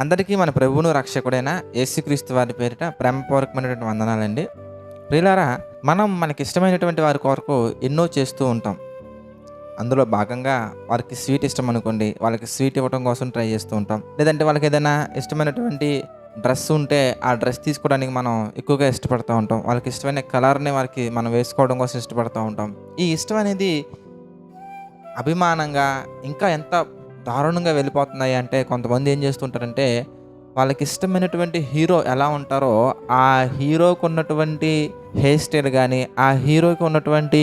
అందరికీ మన ప్రభువును రక్షకుడైన యేసుక్రీస్తు వారి పేరిట ప్రేమపూర్వకమైనటువంటి వందనాలండి. ప్రియులారా మనం మనకి ఇష్టమైనటువంటి వారి కొరకు ఎన్నో చేస్తూ ఉంటాం. అందులో భాగంగా వారికి స్వీట్ ఇష్టం అనుకోండి వాళ్ళకి స్వీట్ ఇవ్వడం కోసం ట్రై చేస్తూ ఉంటాం. లేదంటే వాళ్ళకి ఏదైనా ఇష్టమైనటువంటి డ్రెస్ ఉంటే ఆ డ్రెస్ తీసుకోవడానికి మనం ఎక్కువగా ఇష్టపడుతూ ఉంటాం. వాళ్ళకి ఇష్టమైన కలర్ని వారికి మనం వేసుకోవడం కోసం ఇష్టపడుతూ ఉంటాం. ఈ ఇష్టం అనేది అభిమానంగా ఇంకా ఎంత దారుణంగా వెళ్ళిపోతున్నాయి అంటే కొంతమంది ఏం చేస్తుంటారంటే వాళ్ళకి ఇష్టమైనటువంటి హీరో ఎలా ఉంటారో ఆ హీరోకి ఉన్నటువంటి హెయిర్ స్టైల్ కానీ ఆ హీరోకి ఉన్నటువంటి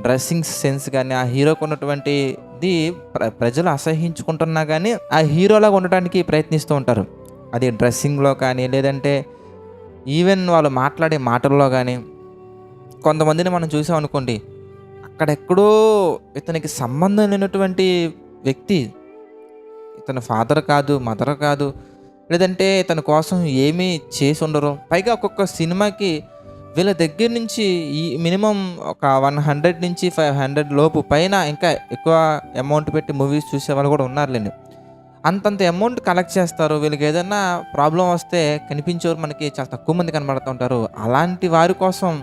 డ్రెస్సింగ్ సెన్స్ కానీ ఆ హీరోకి ఉన్నటువంటిది ప్ర ప్రజలు అసహించుకుంటున్నా కానీ ఆ హీరోలాగా ఉండటానికి ప్రయత్నిస్తూ ఉంటారు. అది డ్రెస్సింగ్లో కానీ లేదంటే ఈవెన్ వాళ్ళు మాట్లాడే మాటల్లో కానీ కొంతమందిని మనం చూసాం అనుకోండి అక్కడెక్కడో ఇతనికి సంబంధం లేనటువంటి వ్యక్తి ఇతను ఫాదర్ కాదు మదర్ కాదు లేదంటే తన కోసం ఏమీ చేసి ఉండరు. పైగా ఒక్కొక్క సినిమాకి వీళ్ళ దగ్గర నుంచి ఈ మినిమం ఒక వన్ హండ్రెడ్ నుంచి ఫైవ్ హండ్రెడ్ లోపు పైన ఇంకా ఎక్కువ అమౌంట్ పెట్టి మూవీస్ చూసే వాళ్ళు కూడా ఉన్నారులేండి. అంతంత అమౌంట్ కలెక్ట్ చేస్తారు. వీళ్ళకి ఏదైనా ప్రాబ్లం వస్తే కనిపించేవారు మనకి చాలా తక్కువ మంది కనబడుతుంటారు అలాంటి వారి కోసం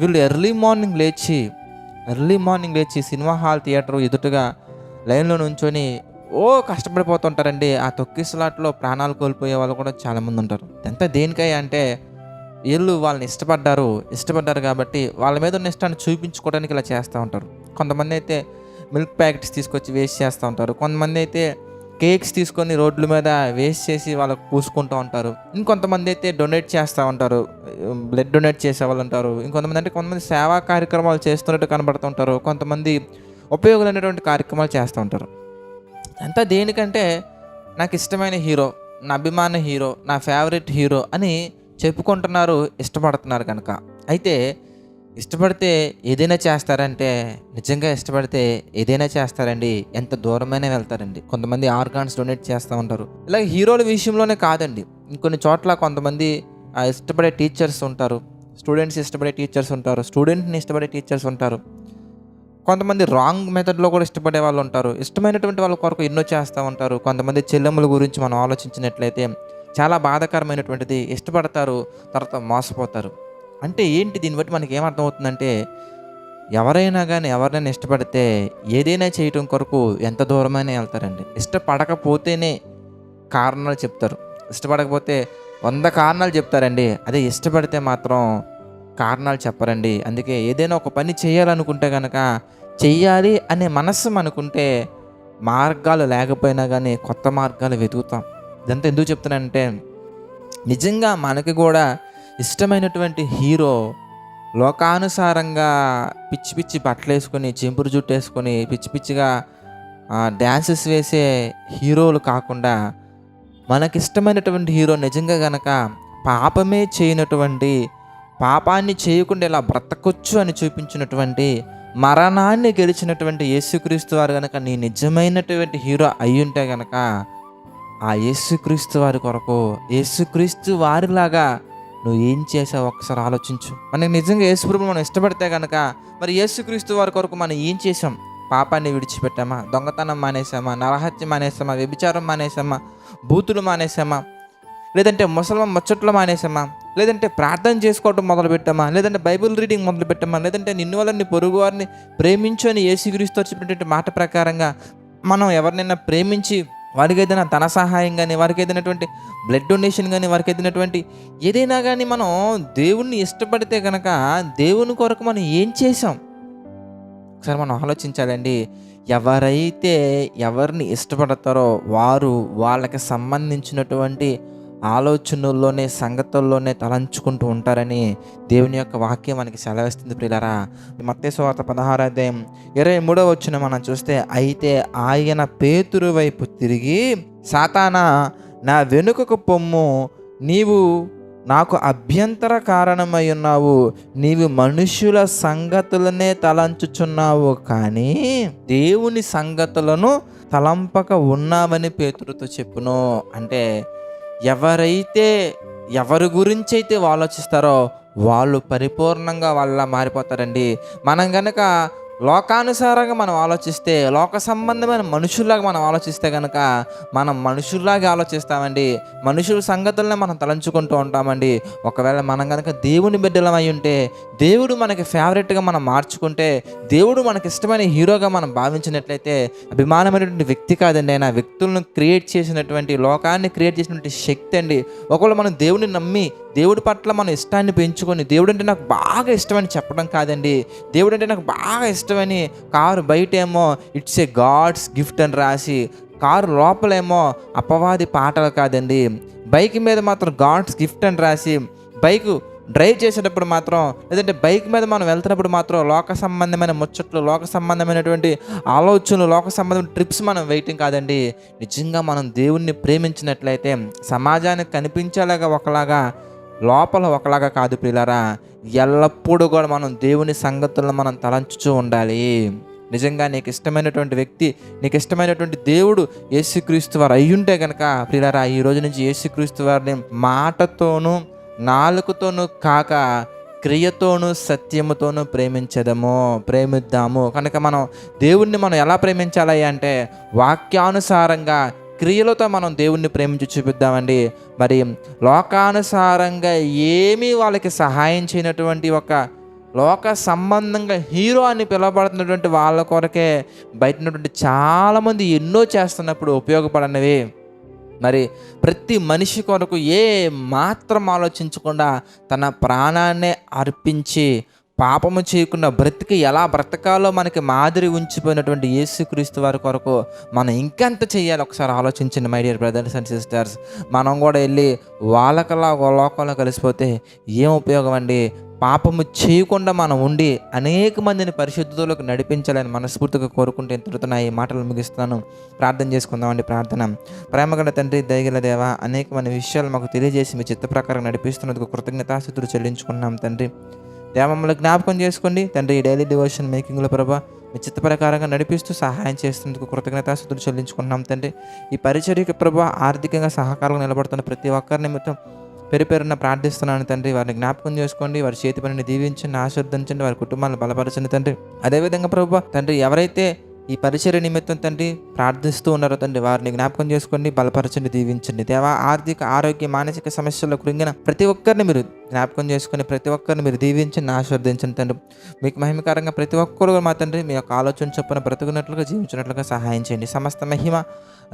వీళ్ళు ఎర్లీ మార్నింగ్ లేచి ఎర్లీ మార్నింగ్ లేచి సినిమా హాల్ థియేటర్ ఎదుటగా లైన్లో నుంచొని ఓ కష్టపడిపోతుంటారండి. ఆ తొక్కిసలాట్లో ప్రాణాలు కోల్పోయే వాళ్ళు కూడా చాలామంది ఉంటారు ఎంత దేనికై అంటే వీళ్ళు వాళ్ళని ఇష్టపడ్డారు ఇష్టపడ్డారు కాబట్టి వాళ్ళ మీద ఉన్న ఇష్టాన్ని చూపించుకోవడానికి ఇలా చేస్తూ ఉంటారు. కొంతమంది అయితే మిల్క్ ప్యాకెట్స్ తీసుకొచ్చి వేస్ట్ చేస్తూ ఉంటారు. కొంతమంది అయితే కేక్స్ తీసుకొని రోడ్ల మీద వేస్ట్ చేసి వాళ్ళకు పూసుకుంటూ ఉంటారు. ఇంకొంతమంది అయితే డొనేట్ చేస్తూ ఉంటారు. బ్లడ్ డొనేట్ చేసే వాళ్ళు ఉంటారు. ఇంకొంతమంది అంటే కొంతమంది సేవా కార్యక్రమాలు చేస్తున్నట్టు కనబడుతూ ఉంటారు. కొంతమంది ఉపయోగమైనటువంటి కార్యక్రమాలు చేస్తూ ఉంటారు. అంతా దేనికంటే నాకు ఇష్టమైన హీరో నా అభిమాన హీరో నా ఫేవరెట్ హీరో అని చెప్పుకుంటున్నారు ఇష్టపడుతున్నారు కనుక. అయితే ఇష్టపడితే ఏదైనా చేస్తారంటే నిజంగా ఇష్టపడితే ఏదైనా చేస్తారండి ఎంత దూరమైనా వెళ్తారండి. కొంతమంది ఆర్గాన్స్ డొనేట్ చేస్తూ ఉంటారు. ఇలా హీరోల విషయంలోనే కాదండి. ఇంకొన్ని చోట్ల కొంతమంది ఇష్టపడే టీచర్స్ ఉంటారు. స్టూడెంట్స్ ఇష్టపడే టీచర్స్ ఉంటారు. స్టూడెంట్ని ఇష్టపడే టీచర్స్ ఉంటారు. కొంతమంది రాంగ్ మెథడ్లో కూడా ఇష్టపడే వాళ్ళు ఉంటారు. ఇష్టమైనటువంటి వాళ్ళ కొరకు ఎన్నో చేస్తూ ఉంటారు. కొంతమంది చెల్లెముల గురించి మనం ఆలోచించినట్లయితే చాలా బాధాకరమైనటువంటిది. ఇష్టపడతారు తర్వాత మోసపోతారు. అంటే ఏంటి దీన్ని బట్టి మనకి ఏమర్థమవుతుందంటే ఎవరైనా కానీ ఎవరినైనా ఇష్టపడితే ఏదైనా చేయటం కొరకు ఎంత దూరమైనా వెళ్తారండి. ఇష్టపడకపోతేనే కారణాలు చెప్తారు. ఇష్టపడకపోతే వంద కారణాలు చెప్తారండి. అదే ఇష్టపడితే మాత్రం కారణాలు చెప్పరండి. అందుకే ఏదైనా ఒక పని చేయాలనుకుంటే కనుక చెయ్యాలి అనే మనస్సు అనుకుంటే మార్గాలు లేకపోయినా కానీ కొత్త మార్గాలు వెతుకుతాం. ఇదంతా ఎందుకు చెప్తున్నానంటే నిజంగా మనకి కూడా ఇష్టమైనటువంటి హీరో లోకానుసారంగా పిచ్చి పిచ్చి బట్టలు వేసుకొని చెంపురు జుట్టు వేసుకొని పిచ్చి పిచ్చిగా డ్యాన్సెస్ వేసే హీరోలు కాకుండా మనకిష్టమైనటువంటి హీరో నిజంగా గనక పాపమే చేయనటువంటి పాపాన్ని చేయకుండా ఇలా బ్రతకొచ్చు అని చూపించినటువంటి మరణాన్ని గెలిచినటువంటి యేసుక్రీస్తు వారు కనుక నీ నిజమైనటువంటి హీరో అయ్యుంటే కనుక ఆ యేసుక్రీస్తు వారి కొరకు యేసుక్రీస్తు వారిలాగా నువ్వు ఏం చేసావు ఒకసారి ఆలోచించు. మనకి నిజంగా యేసుప్రభు మనం ఇష్టపడితే కనుక మరి యేసుక్రీస్తు వారి కొరకు మనం ఏం చేసాం పాపాన్ని విడిచిపెట్టామా? దొంగతనం మానేసామా నరహత్య మానేసామా వ్యభిచారం మానేసామా బూతులు మానేసామా లేదంటే ముసలమ్మ ముచ్చట్లు మానేసామా లేదంటే ప్రార్థన చేసుకోవటం మొదలు పెట్టామా లేదంటే బైబిల్ రీడింగ్ మొదలు పెట్టామా లేదంటే నిన్ను వాళ్ళని పొరుగు వారిని ప్రేమించు అని ఏసుక్రీస్తు చెప్పినటువంటి మాట ప్రకారంగా మనం ఎవరినైనా ప్రేమించి వారికి ఏదైనా ధన సహాయం కానీ వారికి ఏదైనటువంటి బ్లడ్ డొనేషన్ కానీ వారికి ఏదైనటువంటి ఏదైనా కానీ మనం దేవుణ్ణి ఇష్టపడితే కనుక దేవుని కొరకు మనం ఏం చేసాం ఒకసారి మనం ఆలోచించాలండి. ఎవరైతే ఎవరిని ఇష్టపడతారో వారు వాళ్ళకి సంబంధించినటువంటి ఆలోచనల్లోనే సంగతుల్లోనే తలంచుకుంటూ ఉంటారని దేవుని యొక్క వాక్యం మనకి సెలవిస్తుంది ప్రియులరా. మత్తేశ్వార్త పదహారదే ఇరవై మూడో వచ్చిన మనం చూస్తే అయితే ఆయన పేతురు వైపు తిరిగి సాతానా నా వెనుకకు పొమ్ము నీవు నాకు అభ్యంతర కారణమై ఉన్నావు నీవు మనుషుల సంగతులనే తలంచుచున్నావు కానీ దేవుని సంగతులను తలంపక ఉన్నావని పేతురుతో చెప్పును. అంటే ఎవరైతే ఎవరి గురించి అయితే ఆలోచిస్తారో వాళ్ళు పరిపూర్ణంగా వాళ్ళ మారిపోతారండి. మనం కనుక లోకానుసారంగా మనం ఆలోచిస్తే లోక సంబంధమైన మనుషుల్లాగా మనం ఆలోచిస్తే కనుక మనం మనుషుల్లాగా ఆలోచిస్తామండి. మనుషుల సంగతులనే మనం తలంచుకుంటూ ఉంటామండి. ఒకవేళ మనం కనుక దేవుని బిడ్డలం అయి ఉంటే దేవుడు మనకి ఫేవరెట్గా మనం మార్చుకుంటే దేవుడు మనకి ఇష్టమైన హీరోగా మనం భావించినట్లయితే అభిమానమైనటువంటి వ్యక్తి కాదండి ఆయన. వ్యక్తులను క్రియేట్ చేసినటువంటి లోకాన్ని క్రియేట్ చేసినటువంటి శక్తి అండి. ఒకవేళ మనం దేవుడిని నమ్మి దేవుడి పట్ల మన ఇష్టాన్ని పెంచుకొని దేవుడు అంటే నాకు బాగా ఇష్టమని చెప్పడం కాదండి. దేవుడు అంటే నాకు బాగా ఇష్టమని కారు బయటేమో ఇట్స్ ఏ గాడ్స్ గిఫ్ట్ అని రాసి కారు లోపలేమో అపవాది పాటలు కాదండి. బైక్ మీద మాత్రం గాడ్స్ గిఫ్ట్ అని రాసి బైకు డ్రైవ్ చేసేటప్పుడు మాత్రం లేదంటే బైక్ మీద మనం వెళ్తున్నప్పుడు మాత్రం లోక సంబంధమైన ముచ్చట్లు లోక సంబంధమైనటువంటి ఆలోచనలు లోక సంబంధమైన ట్రిప్స్ మనం వెయిటింగ్ కాదండి. నిజంగా మనం దేవుణ్ణి ప్రేమించినట్లయితే సమాజానికి కనిపించేలాగా ఒకలాగా లోపల ఒకలాగా కాదు పిల్లరా ఎల్లప్పుడూ కూడా మనం దేవుని సంగతులను మనం తలంచుతూ ఉండాలి. నిజంగా నీకు ఇష్టమైనటువంటి వ్యక్తి నీకు ఇష్టమైనటువంటి దేవుడు యేసుక్రీస్తు వారు అయ్యుంటే కనుక పిల్లరా ఈ రోజు నుంచి యేసుక్రీస్తు వారిని మాటతోనూ నాలుకతోనూ కాక క్రియతోనూ సత్యముతోనూ ప్రేమించదము ప్రేమిద్దాము. కనుక మనం దేవుణ్ణి మనం ఎలా ప్రేమించాలి అంటే వాక్యానుసారంగా క్రియలతో మనం దేవుణ్ణి ప్రేమించి చూపిద్దామండి. మరి లోకానుసారంగా ఏమీ వాళ్ళకి సహాయం చేయనటువంటి ఒక లోక సంబంధంగా హీరో అని పిలువబడుతున్నటువంటి వాళ్ళ కొరకే బయటనటువంటి చాలామంది ఎన్నో చేస్తున్నప్పుడు ఉపయోగపడనివి. మరి ప్రతి మనిషి కొరకు ఏ మాత్రం ఆలోచించకుండా తన ప్రాణాన్నే అర్పించి పాపము చేయకుండా బ్రతికి ఎలా బ్రతకాలో మనకి మాదిరి ఉంచిపోయినటువంటి యేసుక్రీస్తు వారి కొరకు మనం ఇంకెంత చేయాలి? ఒకసారి ఆలోచించండి my dear brothers and sisters మనం కూడా వెళ్ళి వాళ్ళకలా ఒక లోకంలో కలిసిపోతే ఏం ఉపయోగం అండి? పాపము చేయకుండా మనం ఉండి అనేక మందిని పరిశుద్ధతలోకి నడిపించాలని మనస్ఫూర్తిగా కోరుకుంటే ఇంతటితో నా ఈ మాటలు ముగిస్తున్నాను. ప్రార్థన చేసుకుందామండి ప్రార్థన. ప్రేమగల తండ్రి దయగల దేవ అనేకమైన విషయాలు మాకు తెలియజేసి మీ చిత్త ప్రకారం నడిపిస్తున్నందుకు కృతజ్ఞతాస్థుతులు చెల్లించుకున్నాం తండ్రి. దేవ మమ్మల్ని జ్ఞాపకం చేసుకోండి. తండ్రి ఈ డైలీ డివోషన్ మేకింగ్లో ప్రభా మీ చిత్త ప్రకారంగా నడిపిస్తూ సహాయం చేస్తున్నందుకు కృతజ్ఞతాస్థుతులు చెల్లించుకున్నాం తండ్రి. ఈ పరిచర్యకి ప్రభా ఆర్థికంగా సహకారంగా నిలబడుతున్న ప్రతి ఒక్కరి నిమిత్తం పేరు ప్రార్థిస్తున్నాను తండ్రి. వారిని జ్ఞాపకం చేసుకోండి. వారి చేతి పనిని దీవించండి ఆశీర్వదించండి వారి కుటుంబాలను బలపరచండి తండ్రి. అదేవిధంగా ప్రభు తండ్రి ఎవరైతే ఈ పరిచర్య నిమిత్తం తండ్రి ప్రార్థిస్తూ ఉన్నారు తండ్రి. వారిని జ్ఞాపకం చేసుకోండి బలపరచండి దీవించండి. దేవా ఆర్థిక ఆరోగ్య మానసిక సమస్యల్లో కృంగిన ప్రతి ఒక్కరిని మీరు జ్ఞాపకం చేసుకొని ప్రతి ఒక్కరిని మీరు దీవించండి ఆశీర్వదించండి తండ్రి. మీకు మహిమకరంగా ప్రతి ఒక్కరు మా తండ్రి మీ యొక్క ఆలోచన చొప్పున బ్రతుకున్నట్లుగా జీవించినట్లుగా సహాయం చేయండి. సమస్త మహిమ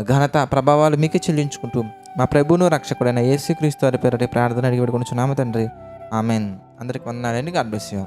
ఘనత ప్రభావాలు మీకే చెల్లించుకుంటూ మా ప్రభును రక్షకుడైన యేసుక్రీస్తు వారి పేరటి ప్రార్థన అడిగి పెట్టుకుని చున్నాము తండ్రి. ఆమెన్. అందరికి వందనాలండి గాడ్ బ్లెస్ యూ.